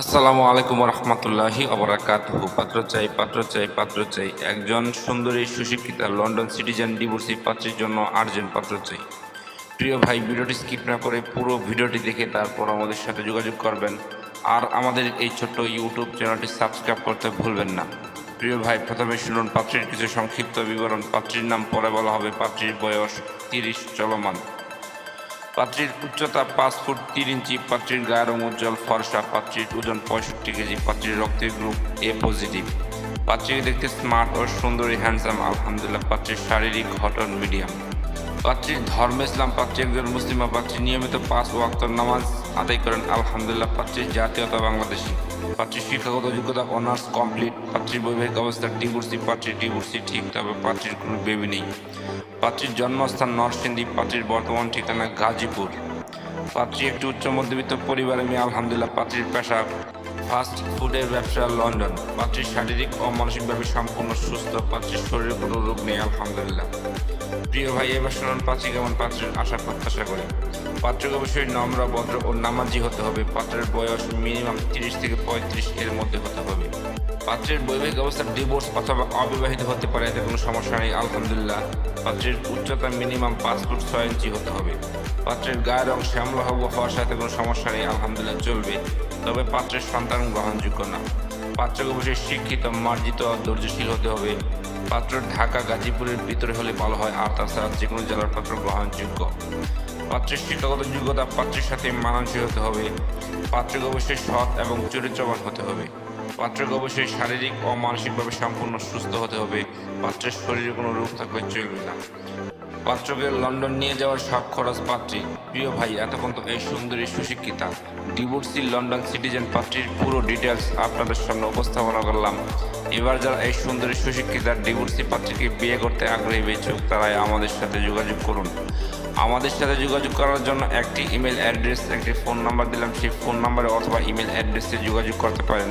আসসালামু আলাইকুম রহমতুল্লাহি অবরাকাত পাত্র চাই পাত্র চাই পাত্র চাই একজন সুন্দরী, সুশিক্ষিতা, লন্ডন সিটিজেন, ডিভোর্সি পাত্রের জন্য আর্জেন্ট পাত্র চাই প্রিয় ভাই, ভিডিওটি স্কিপ না করে পুরো ভিডিওটি দেখে তারপর আমাদের সাথে যোগাযোগ করবেন। আর আমাদের এই ছোট্ট ইউটিউব চ্যানেলটি সাবস্ক্রাইব করতে ভুলবেন না। প্রিয় ভাই, প্রথমে শুনুন পাত্রীর কিছু সংক্ষিপ্ত বিবরণ। পাত্রীর নাম পরে বলা হবে। পাত্রীর বয়স তিরিশ চলমান। পাত্রীর উচ্চতা পাঁচ ফুট তিন ইঞ্চি, পাত্রীর গায়ের রং উজ্জ্বল, ফর্সা, পাত্রীর ওজন পঁয়ষট্টি কেজি, পাত্রীর রক্তের গ্রুপ এ পজিটিভ। পাত্রীকে দেখতে স্মার্ট ও সুন্দরী, হ্যান্ডসাম, আলহামদুলিল্লাহ, পাত্রীর শারীরিক, ঘটন, মিডিয়াম। পাত্রীর ধর্ম ইসলাম পাত্রী একজন মুসলিমা পাত্রী নিয়মিত পাঁচ ওয়াক্তর নামাজ আদায় করেন, আলহামদুলিল্লাহ পাত্রীর জাতীয়তা বাংলাদেশি। পাত্রীর শিক্ষাগত যোগ্যতা, অনার্স কমপ্লিট পাত্রীর বৈবাহিক অবস্থা, ডিভোর্সি পাত্রীর ডিভোর্সি ঠিক, তবে পাত্রীর কোনো বেবি নেই। পাত্রীর জন্মস্থান নরসিংদী পাত্রীর বর্তমান ঠিকানা গাজীপুর। পাত্রী একটি উচ্চ মধ্যবিত্ত পরিবারের মেয়ে, আলহামদুলিল্লাহ পাত্রীর পেশা ফাস্ট ফুডের ব্যবসা লন্ডন। পাত্রীর শারীরিক ও মানসিকভাবে সম্পূর্ণ সুস্থ, পাত্রীর শরীরে কোনো রোগ নেই, আলহামদুলিল্লাহ। প্রিয় ভাই, এবার শুনুন পাত্রী কেমন পাত্রের আশা প্রত্যাশা করে। পাত্রকে অবশ্যই নম্র, ভদ্র ও নামাজি হতে হবে। পাত্রের বয়স মিনিমাম তিরিশ থেকে পঁয়ত্রিশ এর মধ্যে হতে হবে। পাত্রের বৈবাহিক অবস্থা ডিভোর্স অথবা অবিবাহিত হতে পারে, এতে কোনো সমস্যা নেই, আলহামদুলিল্লাহ। পাত্রের উচ্চতা মিনিমাম পাঁচ ফুট ছয় ইঞ্চি হতে হবে। পাত্রের গায়ের রং শ্যামলা বা হওয়ার সাথে কোনো সমস্যা নেই, আলহামদুলিল্লাহ, চলবে। তবে পাত্রের সন্তান গ্রহণযোগ্য না। পাত্রকে অবশ্যই শিক্ষিত, মার্জিত ধৈর্যশীল হতে হবে। পাত্র ঢাকা, গাজীপুরের ভিতরে হলে ভালো হয়, আর তাছাড়া যে কোনো জেলার পাত্র গ্রহণযোগ্য। পাত্রের শিক্ষাগত যোগ্যতা পাত্রের সাথে মানানসই হতে হবে। পাত্রকে অবশ্যই সৎ এবং চরিত্রবান হতে হবে। পাত্রকে অবশ্যই শারীরিক ও মানসিকভাবে সম্পূর্ণ সুস্থ হতে হবে। পাত্রের শরীরে কোনো রোগ থাকলে চলবে না। পাত্রকে লন্ডন নিয়ে যাওয়ার সব খরচ পাত্রী। প্রিয় ভাই, এতক্ষণ তো এই সুন্দরী সুশিক্ষিতা। ডিভোর্সি লন্ডন সিটিজেন পাত্রীর পুরো ডিটেলস আপনাদের সামনে উপস্থাপনা করলাম। এবার যারা এই সুন্দরী সুশিক্ষিতা ডিভোর্সি পাত্রীকে বিয়ে করতে আগ্রহী বেচুক তারাই আমাদের সাথে যোগাযোগ করুন। আমাদের সাথে যোগাযোগ করার জন্য একটি ইমেল অ্যাড্রেস, একটি ফোন নাম্বার দিলাম। সেই ফোন নাম্বারে অথবা ইমেল অ্যাড্রেসে যোগাযোগ করতে পারেন।